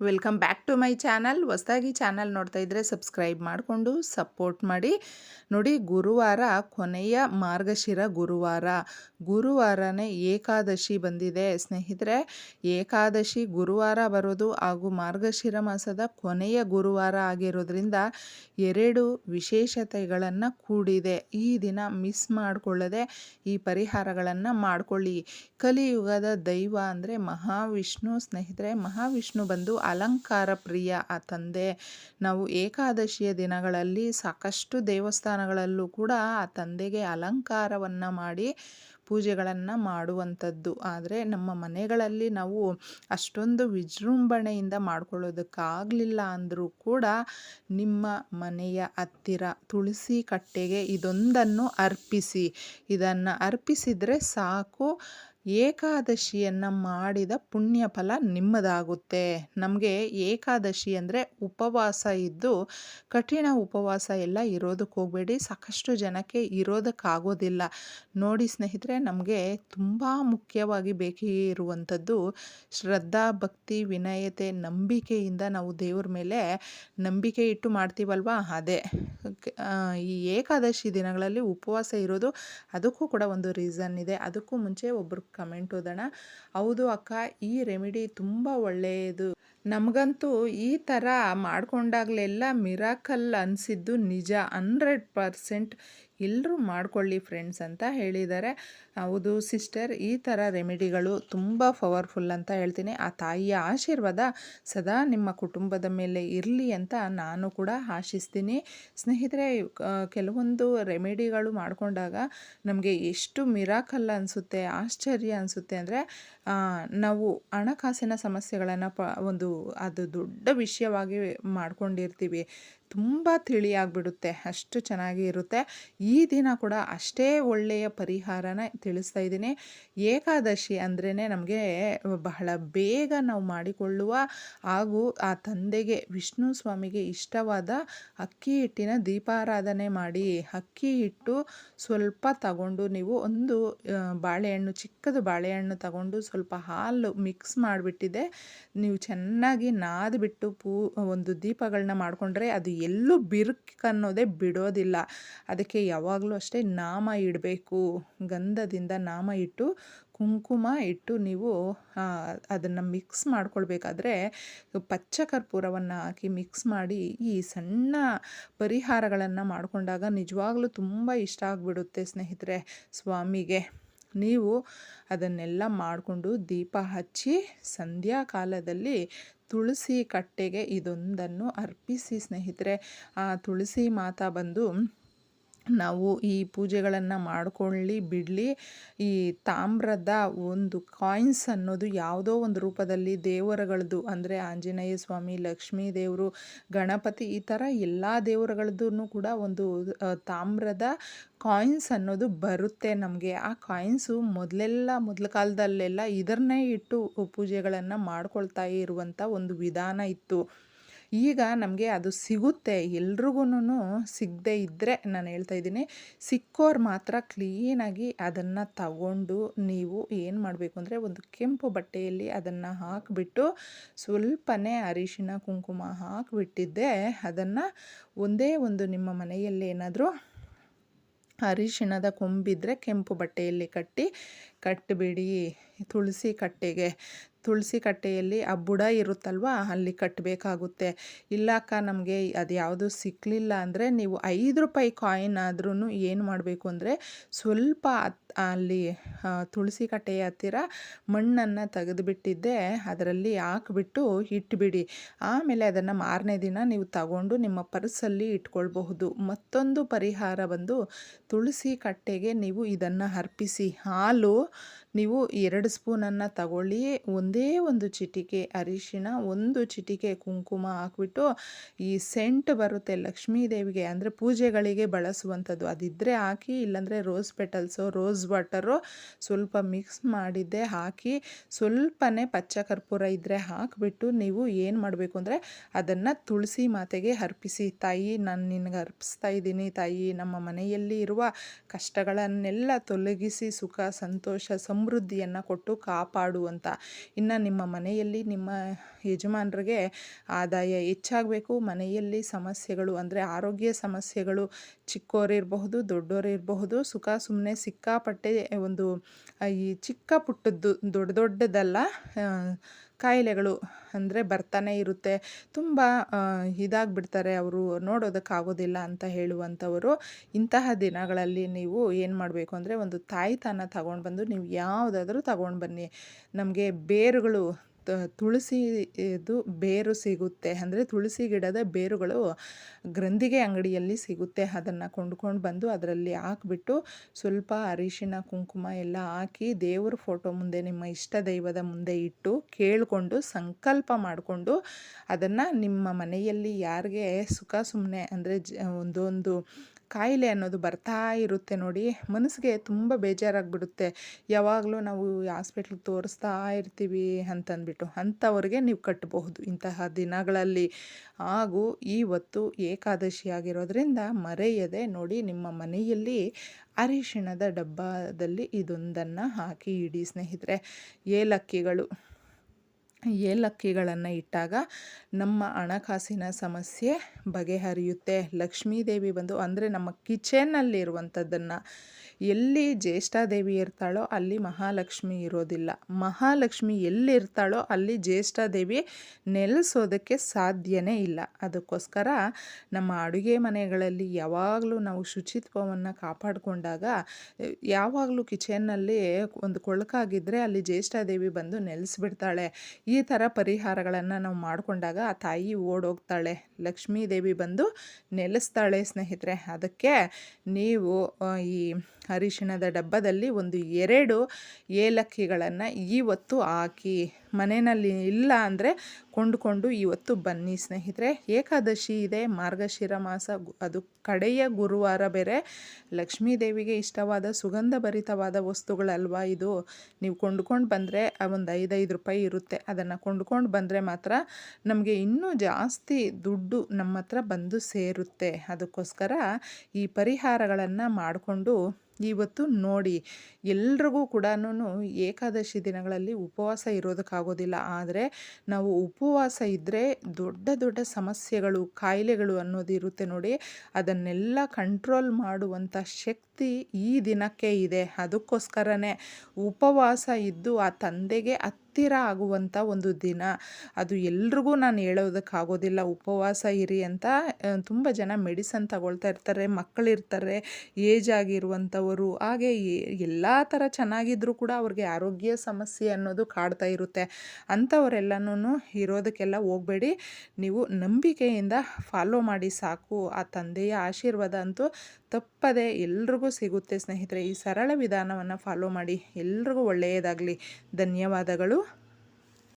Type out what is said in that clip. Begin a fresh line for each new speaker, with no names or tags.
Welcome back to my channel. ಹೊಸದಾಗಿ channel ನೋಡ್ತಾ ಇದ್ದರೆ ಸಬ್ಸ್ಕ್ರೈಬ್ ಮಾಡಿಕೊಂಡು ಸಪೋರ್ಟ್ ಮಾಡಿ. ನೋಡಿ, ಗುರುವಾರ ಕೊನೆಯ ಮಾರ್ಗಶಿರ ಗುರುವಾರ. ಗುರುವಾರನೇ ಏಕಾದಶಿ ಬಂದಿದೆ. ಸ್ನೇಹಿತರೆ, ಏಕಾದಶಿ ಗುರುವಾರ ಬರೋದು ಹಾಗೂ ಮಾರ್ಗಶಿರ ಮಾಸದ ಕೊನೆಯ ಗುರುವಾರ ಆಗಿರೋದ್ರಿಂದ ಎರಡು ವಿಶೇಷತೆಗಳನ್ನು ಕೂಡಿದೆ. ಈ ದಿನ ಮಿಸ್ ಮಾಡಿಕೊಳ್ಳದೆ ಈ ಪರಿಹಾರಗಳನ್ನು ಮಾಡಿಕೊಳ್ಳಿ. ಕಲಿಯುಗದ ದೈವ ಅಂದರೆ ಮಹಾವಿಷ್ಣು. ಸ್ನೇಹಿತರೆ, ಮಹಾವಿಷ್ಣು ಬಂದು ಅಲಂಕಾರ ಪ್ರಿಯ ಆ ತಂದೆ. ನಾವು ಏಕಾದಶಿಯ ದಿನಗಳಲ್ಲಿ ಸಾಕಷ್ಟು ದೇವಸ್ಥಾನಗಳಲ್ಲೂ ಕೂಡ ಆ ತಂದೆಗೆ ಅಲಂಕಾರವನ್ನು ಮಾಡಿ ಪೂಜೆಗಳನ್ನು ಮಾಡುವಂಥದ್ದು. ಆದರೆ ನಮ್ಮ ಮನೆಗಳಲ್ಲಿ ನಾವು ಅಷ್ಟೊಂದು ವಿಜೃಂಭಣೆಯಿಂದ ಮಾಡ್ಕೊಳ್ಳೋದಕ್ಕಾಗಲಿಲ್ಲ ಅಂದರೂ ಕೂಡ ನಿಮ್ಮ ಮನೆಯ ಹತ್ತಿರ ತುಳಸಿ ಕಟ್ಟೆಗೆ ಇದೊಂದನ್ನು ಅರ್ಪಿಸಿ. ಇದನ್ನು ಅರ್ಪಿಸಿದರೆ ಸಾಕು. ಏಕಾದಶಿಯನ್ನು ಮಾಡಿದ ಪುಣ್ಯ ಫಲ ನಿಮ್ಮದಾಗುತ್ತೆ. ನಮಗೆ ಏಕಾದಶಿ ಅಂದರೆ ಉಪವಾಸ ಇದ್ದು ಕಠಿಣ ಉಪವಾಸ ಎಲ್ಲ ಇರೋದಕ್ಕೆ ಹೋಗಬೇಡಿ. ಸಾಕಷ್ಟು ಜನಕ್ಕೆ ಇರೋದಕ್ಕಾಗೋದಿಲ್ಲ. ನೋಡಿ ಸ್ನೇಹಿತರೆ, ನಮಗೆ ತುಂಬ ಮುಖ್ಯವಾಗಿ ಬೇಕೇ ಇರುವಂಥದ್ದು ಶ್ರದ್ಧಾ, ಭಕ್ತಿ, ವಿನಯತೆ, ನಂಬಿಕೆಯಿಂದ ನಾವು ದೇವ್ರ ಮೇಲೆ ನಂಬಿಕೆ ಇಟ್ಟು ಮಾಡ್ತೀವಲ್ವಾ? ಅದೇ. ಈ ಏಕಾದಶಿ ದಿನಗಳಲ್ಲಿ ಉಪವಾಸ ಇರೋದು ಅದಕ್ಕೂ ಕೂಡ ಒಂದು ರೀಸನ್ ಇದೆ. ಅದಕ್ಕೂ ಮುಂಚೆ ಒಬ್ಬರು ಕಮೆಂಟ್ ಓದೋಣ. ಹೌದು ಅಕ್ಕ, ಈ ರೆಮಿಡಿ ತುಂಬ ಒಳ್ಳೆಯದು. ನಮಗಂತೂ ಈ ಥರ ಮಾಡ್ಕೊಂಡಾಗಲೆಲ್ಲ ಮಿರಾಕಲ್ ಅನಿಸಿದ್ದು ನಿಜ, ಹಂಡ್ರೆಡ್ ಪರ್ಸೆಂಟ್ ಎಲ್ಲರೂ ಮಾಡ್ಕೊಳ್ಳಿ ಫ್ರೆಂಡ್ಸ್ ಅಂತ ಹೇಳಿದ್ದಾರೆ. ಹೌದು ಸಿಸ್ಟರ್, ಈ ಥರ ರೆಮಿಡಿಗಳು ತುಂಬ ಪವರ್ಫುಲ್ ಅಂತ ಹೇಳ್ತೀನಿ. ಆ ತಾಯಿಯ ಆಶೀರ್ವಾದ ಸದಾ ನಿಮ್ಮ ಕುಟುಂಬದ ಮೇಲೆ ಇರಲಿ ಅಂತ ನಾನು ಕೂಡ ಆಶಿಸ್ತೀನಿ. ಸ್ನೇಹಿತರೆ ಕೆಲವೊಂದು ರೆಮಿಡಿಗಳು ಮಾಡಿಕೊಂಡಾಗ ನಮಗೆ ಎಷ್ಟು ಮಿರಾಕಲ್ ಅನಿಸುತ್ತೆ, ಆಶ್ಚರ್ಯ ಅನಿಸುತ್ತೆ ಅಂದರೆ ನಾವು ಹಣಕಾಸಿನ ಸಮಸ್ಯೆಗಳನ್ನು ಪ, ಒಂದು ಅದು ದೊಡ್ಡ ವಿಷಯವಾಗಿ ಮಾಡ್ಕೊಂಡಿರ್ತೀವಿ. ತುಂಬ ತಿಳಿಯಾಗ್ಬಿಡುತ್ತೆ ಅಷ್ಟು ಚೆನ್ನಾಗಿ ಇರುತ್ತೆ. ಈ ದಿನ ಕೂಡ ಅಷ್ಟೇ ಒಳ್ಳೆಯ ಪರಿಹಾರನ ತಿಳಿಸ್ತಾ ಇದ್ದೀನಿ. ಏಕಾದಶಿ ಅಂದ್ರೇ ನಮಗೆ ಬಹಳ ಬೇಗ ನಾವು ಮಾಡಿಕೊಳ್ಳುವ ಹಾಗೂ ಆ ತಂದೆಗೆ ವಿಷ್ಣು ಸ್ವಾಮಿಗೆ ಇಷ್ಟವಾದ ಅಕ್ಕಿ ಹಿಟ್ಟಿನ ದೀಪಾರಾಧನೆ ಮಾಡಿ ಅಕ್ಕಿ ಹಿಟ್ಟು ಸ್ವಲ್ಪ ತಗೊಂಡು ನೀವು ಒಂದು ಬಾಳೆಹಣ್ಣು, ಚಿಕ್ಕದು ಬಾಳೆಹಣ್ಣು ತಗೊಂಡು ಸ್ವಲ್ಪ ಹಾಲು ಮಿಕ್ಸ್ ಮಾಡಿಬಿಟ್ಟಿದೆ. ನೀವು ಚೆನ್ನಾಗಿ ನಾದ್ಬಿಟ್ಟು ಪೂ, ಒಂದು ದೀಪಗಳನ್ನ ಮಾಡಿಕೊಂಡ್ರೆ ಅದು ಎಲ್ಲೂ ಬಿರುಕ್ ಅನ್ನೋದೇ ಬಿಡೋದಿಲ್ಲ. ಅದಕ್ಕೆ ಯಾವಾಗಲೂ ಅಷ್ಟೇ ನಾಮ ಇಡಬೇಕು. ಗಂಧದಿಂದ ನಾಮ ಇಟ್ಟು ಕುಂಕುಮ ಇಟ್ಟು ನೀವು ಅದನ್ನು ಮಿಕ್ಸ್ ಮಾಡ್ಕೊಳ್ಬೇಕಾದ್ರೆ ಪಚ್ಚ ಕರ್ಪೂರವನ್ನು ಹಾಕಿ ಮಿಕ್ಸ್ ಮಾಡಿ ಈ ಸಣ್ಣ ಪರಿಹಾರಗಳನ್ನು ಮಾಡಿಕೊಂಡಾಗ ನಿಜವಾಗ್ಲೂ ತುಂಬ ಇಷ್ಟ ಆಗಿಬಿಡುತ್ತೆ ಸ್ನೇಹಿತರೆ, ಸ್ವಾಮಿಗೆ. ನೀವು ಅದನ್ನೆಲ್ಲ ಮಾಡಿಕೊಂಡು ದೀಪ ಹಚ್ಚಿ ಸಂಧ್ಯಾ ಕಾಲದಲ್ಲಿ ತುಳಸಿ ಕಟ್ಟೆಗೆ ಇದೊಂದನ್ನು ಅರ್ಪಿಸಿ ಸ್ನೇಹಿತರೆ. ಆ ತುಳಸಿ ಮಾತಾ ಬಂದು ನಾವು ಈ ಪೂಜೆಗಳನ್ನು ಮಾಡ್ಕೊಳ್ಳಿ, ಬಿಡಲಿ. ಈ ತಾಮ್ರದ ಒಂದು ಕಾಯಿನ್ಸ್ ಅನ್ನೋದು ಯಾವುದೋ ಒಂದು ರೂಪದಲ್ಲಿ ದೇವರುಗಳದ್ದು ಅಂದರೆ ಆಂಜನೇಯ ಸ್ವಾಮಿ, ಲಕ್ಷ್ಮೀ ದೇವರು, ಗಣಪತಿ, ಈ ಥರ ಎಲ್ಲ ದೇವರುಗಳದ್ದು ಕೂಡ ಒಂದು ತಾಮ್ರದ ಕಾಯಿನ್ಸ್ ಅನ್ನೋದು ಬರುತ್ತೆ ನಮಗೆ. ಆ ಕಾಯಿನ್ಸು ಮೊದಲೆಲ್ಲ, ಮೊದಲ ಕಾಲದಲ್ಲೆಲ್ಲ ಇದನ್ನೇ ಇಟ್ಟು ಪೂಜೆಗಳನ್ನು ಮಾಡ್ಕೊಳ್ತಾ ಇರುವಂಥ ಒಂದು ವಿಧಾನ ಇತ್ತು. ಈಗ ನಮಗೆ ಅದು ಸಿಗುತ್ತೆ. ಎಲ್ರಿಗೂ ಸಿಗದೆ ಇದ್ದರೆ ನಾನು ಹೇಳ್ತಾ ಇದ್ದೀನಿ, ಸಿಕ್ಕೋರು ಮಾತ್ರ ಕ್ಲೀನಾಗಿ ಅದನ್ನು ತಗೊಂಡು ನೀವು ಏನು ಮಾಡಬೇಕು ಅಂದರೆ ಒಂದು ಕೆಂಪು ಬಟ್ಟೆಯಲ್ಲಿ ಅದನ್ನು ಹಾಕಿಬಿಟ್ಟು ಸ್ವಲ್ಪನೇ ಅರಿಶಿನ, ಕುಂಕುಮ ಹಾಕಿಬಿಟ್ಟಿದ್ದೆ. ಅದನ್ನು ಒಂದೇ ಒಂದು ನಿಮ್ಮ ಮನೆಯಲ್ಲಿ ಏನಾದರೂ ಅರಿಶಿಣದ ಕೊಂಬಿದ್ರೆ ಕೆಂಪು ಬಟ್ಟೆಯಲ್ಲಿ ಕಟ್ಟಿ ಕಟ್ಟಿಬಿಡಿ ತುಳಸಿ ಕಟ್ಟೆಗೆ, ತುಳಸಿ ಕಟ್ಟೆಯಲ್ಲಿ ಆ ಬುಡ ಇರುತ್ತಲ್ವ, ಅಲ್ಲಿ ಕಟ್ಟಬೇಕಾಗುತ್ತೆ ಇಲ್ಲಕ್ಕ ನಮಗೆ ಅದು ಯಾವುದು ಸಿಕ್ಕಲಿಲ್ಲ ಅಂದರೆ ನೀವು ಐದು ರೂಪಾಯಿ ಕಾಯಿನ್ ಆದ್ರೂ ಏನು ಮಾಡಬೇಕು ಅಂದರೆ ಸ್ವಲ್ಪ ಅಲ್ಲಿ ತುಳಸಿ ಕಟ್ಟೆಯ ಹತ್ತಿರ ಮಣ್ಣನ್ನು ತೆಗೆದುಬಿಟ್ಟಿದ್ದೆ, ಅದರಲ್ಲಿ ಹಾಕ್ಬಿಟ್ಟು ಇಟ್ಬಿಡಿ. ಆಮೇಲೆ ಅದನ್ನು ಮಾರನೇ ದಿನ ನೀವು ತಗೊಂಡು ನಿಮ್ಮ ಪರ್ಸಲ್ಲಿ ಇಟ್ಕೊಳ್ಬಹುದು. ಮತ್ತೊಂದು ಪರಿಹಾರ ಬಂದು ತುಳಸಿ ಕಟ್ಟೆಗೆ ನೀವು ಇದನ್ನು ಅರ್ಪಿಸಿ. ಹಾಲು ನೀವು ಎರಡು ಸ್ಪೂನನ್ನು ತಗೊಳ್ಳಿ. ಒಂದೇ ಒಂದು ಚಿಟಿಕೆ ಅರಿಶಿನ ಒಂದು ಚಿಟಿಕೆ ಕುಂಕುಮ ಹಾಕ್ಬಿಟ್ಟು ಈ ಸೆಂಟ್ ಬರುತ್ತೆ ಲಕ್ಷ್ಮೀ ದೇವಿಗೆ, ಅಂದರೆ ಪೂಜೆಗಳಿಗೆ ಬಳಸುವಂಥದ್ದು. ಅದಿದ್ದರೆ ಹಾಕಿ, ಇಲ್ಲಾಂದರೆ ರೋಸ್ ಪೆಟಲ್ಸು ರೋಸ್ ವಾಟರು ಸ್ವಲ್ಪ ಮಿಕ್ಸ್ ಮಾಡಿದ್ದೆ ಹಾಕಿ, ಸ್ವಲ್ಪನೇ ಪಚ್ಚ ಕರ್ಪೂರ ಇದ್ದರೆ ಹಾಕಿಬಿಟ್ಟು ನೀವು ಏನು ಮಾಡಬೇಕು ಅಂದರೆ ಅದನ್ನು ತುಳಸಿ ಮಾತೆಗೆ ಅರ್ಪಿಸಿ. ತಾಯಿ, ನಾನು ನಿನಗೆ ಅರ್ಪಿಸ್ತಾ ಇದ್ದೀನಿ. ತಾಯಿ, ನಮ್ಮ ಮನೆಯಲ್ಲಿ ಇರುವ ಕಷ್ಟಗಳನ್ನೆಲ್ಲ ತೊಲಗಿಸಿ ಸುಖ, ಸಂತೋಷ ಸಂ ಸಮೃದ್ಧಿಯನ್ನು ಕೊಟ್ಟು ಕಾಪಾಡುವಂತ ಇನ್ನು ನಿಮ್ಮ ಮನೆಯಲ್ಲಿ ನಿಮ್ಮ ಯಜಮಾನರಿಗೆ ಆದಾಯ ಹೆಚ್ಚಾಗಬೇಕು. ಮನೆಯಲ್ಲಿ ಸಮಸ್ಯೆಗಳು ಅಂದರೆ ಆರೋಗ್ಯ ಸಮಸ್ಯೆಗಳು ಚಿಕ್ಕೋರಿರಬಹುದು ದೊಡ್ಡೋರಿರಬಹುದು ಸುಖ ಸುಮ್ಮನೆ ಸಿಕ್ಕಾಪಟ್ಟೆ ಒಂದು, ಈ ಚಿಕ್ಕ ಪುಟ್ಟದ್ದು ದೊಡ್ಡ ದೊಡ್ಡದಲ್ಲ ಕಾಯಿಲೆಗಳು ಅಂದರೆ ಬರ್ತಾನೆ ಇರುತ್ತೆ. ತುಂಬ ಇದಾಗ್ಬಿಡ್ತಾರೆ ಅವರು ನೋಡೋದಕ್ಕಾಗೋದಿಲ್ಲ ಅಂತ ಹೇಳುವಂಥವರು. ಇಂತಹ ದಿನಗಳಲ್ಲಿ ನೀವು ಏನು ಮಾಡಬೇಕು ಅಂದರೆ ಒಂದು ತಾಯಿತನ ತಗೊಂಡು ಬಂದು ನೀವು ಯಾವುದಾದ್ರೂ ತಗೊಂಡು ಬನ್ನಿ ನಮಗೆ ಬೇರುಗಳು ತುಳಸಿ ಇದು ಬೇರು ಸಿಗುತ್ತೆ. ಅಂದರೆ ತುಳಸಿ ಗಿಡದ ಬೇರುಗಳು ಗ್ರಂಥಿಗೆ ಅಂಗಡಿಯಲ್ಲಿ ಸಿಗುತ್ತೆ. ಅದನ್ನು ಕೊಂಡ್ಕೊಂಡು ಬಂದು ಅದರಲ್ಲಿ ಹಾಕ್ಬಿಟ್ಟು ಸ್ವಲ್ಪ ಅರಿಶಿನ ಕುಂಕುಮ ಎಲ್ಲ ಹಾಕಿ ದೇವ್ರ ಫೋಟೋ ಮುಂದೆ, ನಿಮ್ಮ ಇಷ್ಟ ದೈವದ ಮುಂದೆ ಇಟ್ಟು ಕೇಳಿಕೊಂಡು ಸಂಕಲ್ಪ ಮಾಡಿಕೊಂಡು ಅದನ್ನು ನಿಮ್ಮ ಮನೆಯಲ್ಲಿ ಯಾರಿಗೆ ಸುಖ ಸುಮ್ಮನೆ ಅಂದರೆ ಒಂದೊಂದು ಕಾಯಿಲೆ ಅನ್ನೋದು ಬರ್ತಾ ಇರುತ್ತೆ ನೋಡಿ. ಮನಸ್ಸಿಗೆ ತುಂಬ ಬೇಜಾರಾಗಿಬಿಡುತ್ತೆ. ಯಾವಾಗಲೂ ನಾವು ಹಾಸ್ಪಿಟ್ಲಿಗೆ ತೋರಿಸ್ತಾ ಇರ್ತೀವಿ ಅಂತಂದ್ಬಿಟ್ಟು ಅಂಥವ್ರಿಗೆ ನೀವು ಕಟ್ಟಬಹುದು ಇಂತಹ ದಿನಗಳಲ್ಲಿ. ಹಾಗೂ ಇವತ್ತು ಏಕಾದಶಿ ಆಗಿರೋದ್ರಿಂದ ಮರೆಯದೆ ನೋಡಿ ನಿಮ್ಮ ಮನೆಯಲ್ಲಿ ಅರಿಶಿಣದ ಡಬ್ಬದಲ್ಲಿ ಇದೊಂದನ್ನು ಹಾಕಿ ಇಡಿ ಸ್ನೇಹಿತರೆ. ಏಲಕ್ಕಿಗಳು. ಏಲಕ್ಕಿಗಳನ್ನು ಇಟ್ಟಾಗ ನಮ್ಮ ಹಣಕಾಸಿನ ಸಮಸ್ಯೆ ಬಗೆಹರಿಯುತ್ತೆ. ಲಕ್ಷ್ಮೀದೇವಿ ಬಂದು ಅಂದರೆ ನಮ್ಮ ಕಿಚನ್ನಲ್ಲಿರುವಂಥದ್ದನ್ನು ಎಲ್ಲಿ ಜ್ಯೇಷ್ಠಾದೇವಿ ಇರ್ತಾಳೋ ಅಲ್ಲಿ ಮಹಾಲಕ್ಷ್ಮಿ ಇರೋದಿಲ್ಲ. ಮಹಾಲಕ್ಷ್ಮಿ ಎಲ್ಲಿರ್ತಾಳೋ ಅಲ್ಲಿ ಜ್ಯೇಷ್ಠಾದೇವಿ ನೆಲೆಸೋದಕ್ಕೆ ಸಾಧ್ಯನೇ ಇಲ್ಲ. ಅದಕ್ಕೋಸ್ಕರ ನಮ್ಮ ಅಡುಗೆ ಮನೆಗಳಲ್ಲಿ ಯಾವಾಗಲೂ ನಾವು ಶುಚಿತ್ವವನ್ನು ಕಾಪಾಡಿಕೊಂಡಾಗ, ಯಾವಾಗಲೂ ಕಿಚನ್ನಲ್ಲಿ ಒಂದು ಕೊಳಕಾಗಿದ್ದರೆ ಅಲ್ಲಿ ಜ್ಯೇಷ್ಠಾದೇವಿ ಬಂದು ನೆಲೆಸ್ಬಿಡ್ತಾಳೆ. ಈ ಥರ ಪರಿಹಾರಗಳನ್ನು ನಾವು ಮಾಡಿಕೊಂಡಾಗ ಆ ತಾಯಿ ಓಡೋಗ್ತಾಳೆ. ಲಕ್ಷ್ಮೀ ದೇವಿ ಬಂದು ನೆಲೆಸ್ತಾಳೆ ಸ್ನೇಹಿತರೆ. ಅದಕ್ಕೆ ನೀವು ಈ ಅರಿಶಿಣದ ಡಬ್ಬದಲ್ಲಿ ಒಂದು ಎರಡು ಏಲಕ್ಕಿಗಳನ್ನು ಇವತ್ತು ಹಾಕಿ ಮನೆಯಲ್ಲಿ ಇಲ್ಲ ಅಂದರೆ ಕೊಂಡುಕೊಂಡು ಇವತ್ತು ಬನ್ನಿ ಸ್ನೇಹಿತರೆ. ಏಕಾದಶಿ ಇದೆ, ಮಾರ್ಗಶಿರ ಮಾಸ. ಅದು ಕಡೆಯ ಗುರುವಾರ ಬೇರೆ. ಲಕ್ಷ್ಮೀ ದೇವಿಗೆ ಇಷ್ಟವಾದ ಸುಗಂಧ ಭರಿತವಾದ ವಸ್ತುಗಳಲ್ವಾ ಇದು? ನೀವು ಕೊಂಡ್ಕೊಂಡು ಬಂದರೆ ಒಂದು ಐದೈದು ರೂಪಾಯಿ ಇರುತ್ತೆ. ಅದನ್ನು ಕೊಂಡ್ಕೊಂಡು ಬಂದರೆ ಮಾತ್ರ ನಮಗೆ ಇನ್ನೂ ಜಾಸ್ತಿ ದುಡ್ಡು ನಮ್ಮ ಬಂದು ಸೇರುತ್ತೆ. ಅದಕ್ಕೋಸ್ಕರ ಈ ಪರಿಹಾರಗಳನ್ನು ಮಾಡಿಕೊಂಡು ಇವತ್ತು ನೋಡಿ. ಎಲ್ರಿಗೂ ಕೂಡ ಏಕಾದಶಿ ದಿನಗಳಲ್ಲಿ ಉಪವಾಸ ಇರೋದಕ್ಕಾಗೋದಿಲ್ಲ ಆದರೆ ನಾವು ಉಪವಾಸ ಇದ್ದರೆ ದೊಡ್ಡ ದೊಡ್ಡ ಸಮಸ್ಯೆಗಳು, ಕಾಯಿಲೆಗಳು ಅನ್ನೋದು ಇರುತ್ತೆ ನೋಡಿ. ಅದನ್ನೆಲ್ಲ ಕಂಟ್ರೋಲ್ ಮಾಡುವಂಥ ಶಕ್ತಿ ಈ ದಿನಕ್ಕೆ ಇದೆ. ಅದಕ್ಕೋಸ್ಕರನೇ ಉಪವಾಸ ಇದ್ದು ಆ ತಂದೆಗೆ ಹತ್ತಿರ ಆಗುವಂಥ ಒಂದು ದಿನ. ಅದು ಎಲ್ರಿಗೂ ನಾನು ಹೇಳೋದಕ್ಕಾಗೋದಿಲ್ಲ ಉಪವಾಸ ಇರಿ ಅಂತ ತುಂಬ ಜನ ಮೆಡಿಸನ್ ತಗೊಳ್ತಾ ಇರ್ತಾರೆ. ಮಕ್ಕಳಿರ್ತಾರೆ ಏಜ್ ಆಗಿರುವಂಥವರು ಹಾಗೆ ಎಲ್ಲ ಥರ ಚೆನ್ನಾಗಿದ್ದರೂ ಕೂಡ ಅವ್ರಿಗೆ ಆರೋಗ್ಯ ಸಮಸ್ಯೆ ಅನ್ನೋದು ಕಾಡ್ತಾ ಇರುತ್ತೆ. ಅಂಥವರೆಲ್ಲನೂ ಇರೋದಕ್ಕೆಲ್ಲ ಹೋಗಬೇಡಿ. ನೀವು ನಂಬಿಕೆಯಿಂದ ಫಾಲೋ ಮಾಡಿ ಸಾಕು. ಆ ತಂದೆಯ ಆಶೀರ್ವಾದ ಅಂತೂ ತಪ್ಪದೆ ಎಲ್ರಿಗೂ ಸಿಗುತ್ತೆ ಸ್ನೇಹಿತರೆ. ಈ ಸರಳ ವಿಧಾನವನ್ನು ಫಾಲೋ ಮಾಡಿ ಎಲ್ರಿಗೂ ಒಳ್ಳೆಯದಾಗಲಿ. ಧನ್ಯವಾದಗಳು.